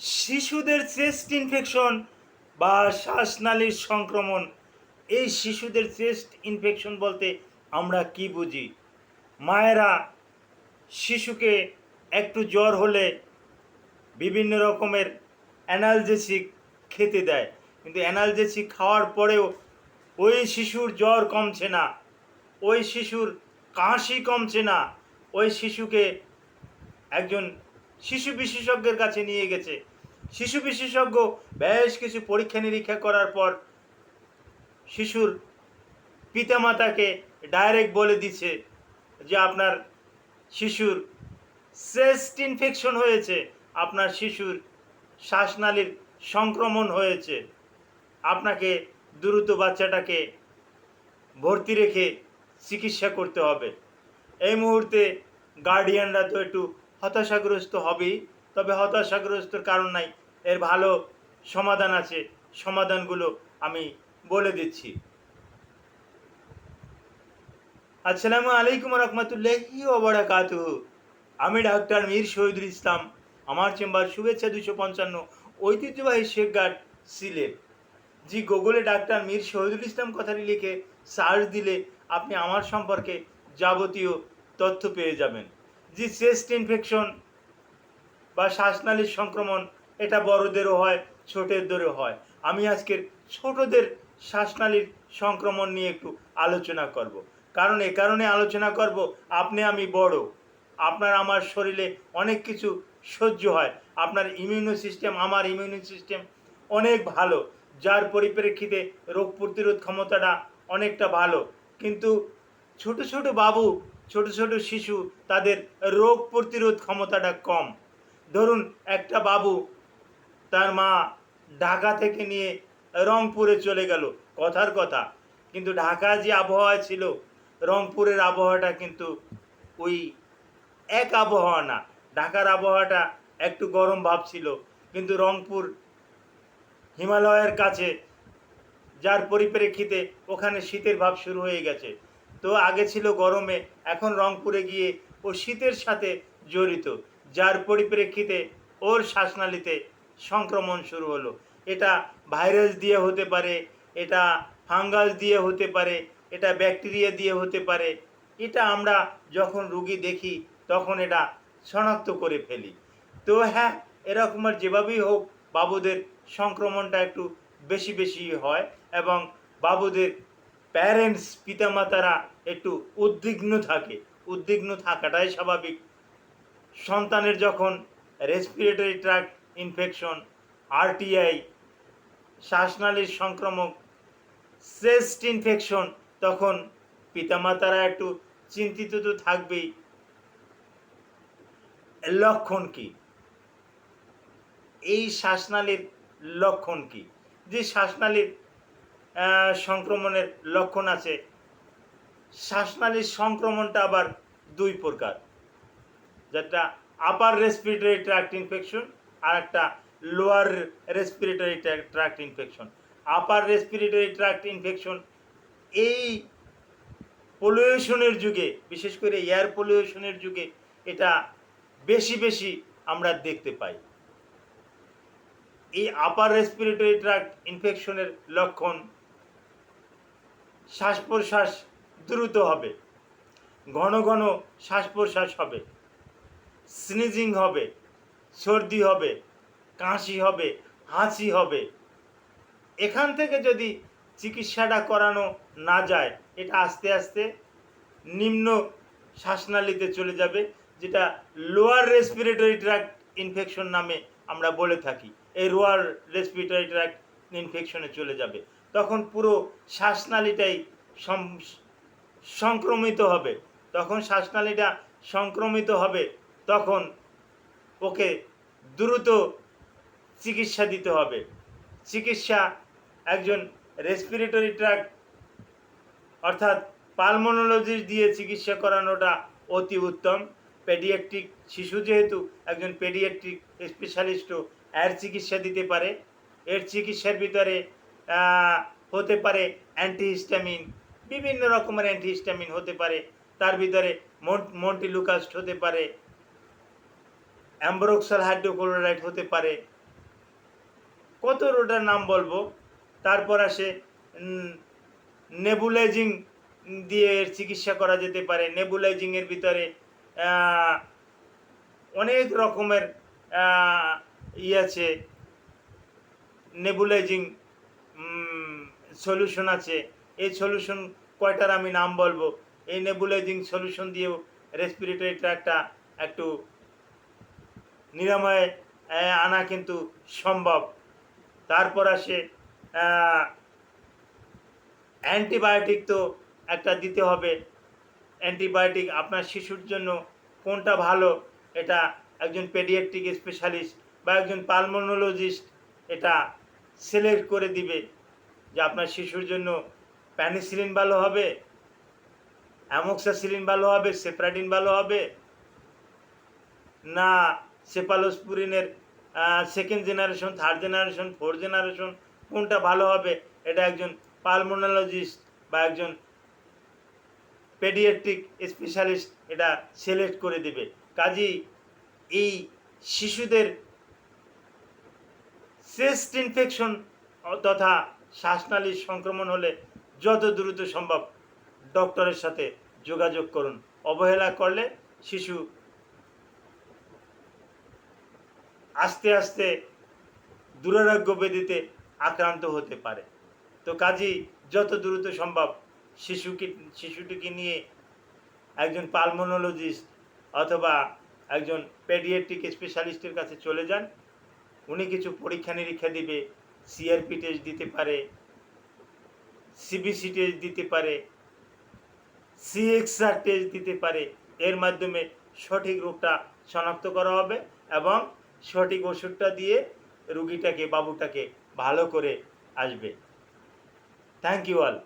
শিশুদের chest infection বা শ্বাসনালীর সংক্রমণ। এই শিশুদের চেস্ট ইনফেকশন বলতে আমরা কি বুঝি? মায়েরা শিশুকে একটু জ্বর হলে বিভিন্ন রকমের অ্যানালজেসিক খেতে দেয়। কিন্তু অ্যানালজেসিক খাওয়ার পরেও ওই শিশুর জ্বর কমছে না, ওই শিশুর কাশি কমছে না, ওই শিশুকে একজন শিশু বিশেষজ্ঞের কাছে নিয়ে গেছে। শিশু বিশেষজ্ঞ বেশ কিছু পরীক্ষা নিরীক্ষা করার পর শিশুর পিতামাতাকে ডাইরেক্ট বলে দিচ্ছে যে আপনার শিশুর চেস্ট ইনফেকশন হয়েছে, আপনার শিশুর শ্বাসনালীর সংক্রমণ হয়েছে, আপনাকে দ্রুত বাচ্চাটাকে ভর্তি রেখে চিকিৎসা করতে হবে। এই মুহূর্তে গার্ডিয়ানরা তো একটু হতাশাগ্রস্ত হবেই, তবে হতাশাগ্রস্তর কারণ নাই। এর ভালো সমাধান আছে। সমাধানগুলো আমি বলে দিচ্ছি। আসসালামু আলাইকুম রহমতুল্লাহি ওবরাকাতুহ আমি ডাক্তার মীর শহীদুল ইসলাম। আমার চেম্বার শুভেচ্ছা দুশো পঞ্চান্ন ঐতিহ্যবাহী শেখ গার্ড সিলেট জি, গুগলে ডাক্তার মীর শহীদুল ইসলাম কথাটি লিখে সার্চ দিলে আপনি আমার সম্পর্কে যাবতীয় তথ্য পেয়ে যাবেন। জি চেস্ট ইনফেকশন বা শ্বাসনালীর সংক্রমণ এটা বড়দেরও হয়, ছোটদেরও হয়। আমি আজকের ছোটদের শ্বাসনালীর সংক্রমণ নিয়ে একটু আলোচনা করব। কারণ এ কারণে আলোচনা করব, আপনি আমি বড়। আপনার আমার শরীরে অনেক কিছু সহ্য হয়। আপনার ইমিউনো সিস্টেম, আমার ইমিউনো সিস্টেম অনেক ভালো। যার পরিপ্রেক্ষিতে রোগ প্রতিরোধ ক্ষমতাটা অনেকটা ভালো। কিন্তু ছোট ছোট বাবু, ছোট ছোট শিশু, তাদের রোগ প্রতিরোধ ক্ষমতাটা কম। ধরুন, একটা বাবু তার মা ঢাকা থেকে নিয়ে রংপুরে চলে গেল। কথার কথা। কিন্তু ঢাকা যে আবহাওয়া ছিল, রংপুরের আবহাওয়াটা কিন্তু ওই এক আবহাওয়া না। ঢাকার আবহাওয়াটা একটু গরম ভাব ছিল। কিন্তু রংপুর হিমালয়ের কাছে যার পরিপ্রেক্ষিতে ওখানে শীতের ভাব শুরু হয়ে গেছে। তো আগে ছিল গরমে, এখন রংপুরে গিয়ে ও শীতের সাথে জড়িত। যার পরিপ্রেক্ষিতে ওর শ্বাসনালীতে সংক্রমণ শুরু হলো। এটা ভাইরাস দিয়ে হতে পারে, এটা ফাঙ্গাস দিয়ে হতে পারে, এটা ব্যাকটেরিয়া দিয়ে হতে পারে। এটা আমরা যখন রুগী দেখি, তখন এটা শনাক্ত করে ফেলি। তো হ্যাঁ এরকম আর যেভাবেই হোক, বাবুদের সংক্রমণটা একটু বেশি বেশি হয় এবং বাবুদের প্যারেন্টস, পিতামাতারা একটু উদ্বিগ্ন থাকে। উদ্বিগ্ন থাকাটাই স্বাভাবিক। সন্তানের যখন রেসপিরেটরি ট্র্যাক্ট ইনফেকশন, আরটিআই, শ্বাসনালীর সংক্রমক, চেস্ট ইনফেকশন, তখন পিতামাতারা একটু চিন্তিত তো থাকবেই। লক্ষণ কি? এই শ্বাসনালীর লক্ষণ কি? যে শ্বাসনালীর সংক্রমণের লক্ষণ আছে, শ্বাসনালীর সংক্রমণটা আবার দুই প্রকার। যেটা আপার রেসপিরেটরি ট্র্যাক্ট ইনফেকশন আর একটা lower respiratory tract infection upper respiratory tract infection এই পলিউশনের যুগে, বিশেষ করে এয়ার পলিউশনের যুগে, এটা বেশি বেশি আমরা দেখতে পাই। এই আপার রেসপিরেটরি ট্র্যাক্ট ইনফেকশনের লক্ষণ শ্বাস প্রশ্বাস দ্রুত হবে। ঘন ঘন শ্বাস প্রশ্বাস হবে। স্নিজিং হবে। সর্দি হবে, কাশি হবে হাঁচি হবে। এখান থেকে যদি চিকিৎসাটা করানো না যায়, এটা আস্তে আস্তে নিম্ন শ্বাসনালীতে চলে যাবে, যেটা লোয়ার রেসপিরেটরি ট্র্যাক্ট ইনফেকশন নামে আমরা বলে থাকি। এই লোয়ার রেসপিরেটরি ট্র্যাক্ট ইনফেকশনে চলে যাবে। তখন পুরো শ্বাসনালীটাই সংক্রমিত হবে। তখন শ্বাসনালীটা সংক্রমিত হবে, তখন ওকে দ্রুত চিকিৎসা দিতে হবে। চিকিৎসা একজন রেসপিরেটরি ট্র্যাক্ট অর্থাৎ পালমোনোলজিস্ট দিয়ে চিকিৎসা করানোটা অতি উত্তম। পেডিয়াট্রিক শিশু যেহেতু একজন পেডিয়াট্রিক স্পেশালিস্টও এর চিকিৎসা দিতে পারে। এর চিকিৎসার ভিতরে হতে পারে অ্যান্টিহিস্টামিন বিভিন্ন রকমের অ্যান্টিহিস্টামিন হতে পারে। তার ভিতরে মন্টিলুকাস্ট হতে পারে অ্যাম্ব্রোক্সাল হাইড্রোক্লোরাইড হতে পারে। কত রোগটার নাম বলব? তারপর আসে নেবুলাইজিং দিয়ে চিকিৎসা করা যেতে পারে। নেবুলাইজিংয়ের ভিতরে অনেক রকমের ই আছে। নেবুলাইজিং সলিউশন আছে। এই সলিউশন কয়টার আমি নাম বলব? এই নেবুলাইজিং সলিউশন দিয়েও রেসপিরেটরি ট্র্যাকটা একটু নিরাময়ে আনা কিন্তু সম্ভব। তারপর আসে অ্যান্টিবায়োটিক তো একটা দিতে হবে। অ্যান্টিবায়োটিক আপনার শিশুর জন্য কোনটা ভালো, এটা একজন পেডিয়াট্রিক স্পেশালিস্ট বা একজন পালমোনোলজিস্ট এটা সিলেক্ট করে দিবে যে আপনার শিশুর জন্য প্যানিসিলিন ভালো হবে, অ্যামোক্সাসিলিন ভালো হবে, সেপ্রাডিন ভালো হবে। না সেপালোসপুরিনের second generation third generation fourth generation কোনটা ভালো হবে? এটা একজন পালমোনোলজিস্ট বা একজন পেডিয়াট্রিক স্পেশালিস্ট এটা সিলেক্ট করে দেবে। কাজেই এই শিশুদের চেস্ট ইনফেকশন তথা শ্বাসনালীর সংক্রমণ হলে যত দ্রুত সম্ভব ডক্টরের সাথে যোগাযোগ করুন। অবহেলা করলে শিশু আস্তে আস্তে দুরারোগ্য ব্যাধিতে আক্রান্ত হতে পারে। তো কাজেই যত দ্রুত সম্ভব শিশুকে, শিশুটিকে নিয়ে একজন পালমোনোলজিস্ট অথবা একজন পেডিয়াট্রিক স্পেশালিস্টের কাছে চলে যান। উনি কিছু পরীক্ষা নিরীক্ষা দিবে, সিআরপি টেস্ট দিতে পারে, সিবিসি টেস্ট দিতে পারে, সিএক্সআর টেস্ট দিতে পারে। এর মাধ্যমে সঠিক রোগটা শনাক্ত করা হবে এবং সঠিক ওষুধটা দিয়ে রুগীটাকে বাবুটাকে ভালো করে আসবে। Thank you all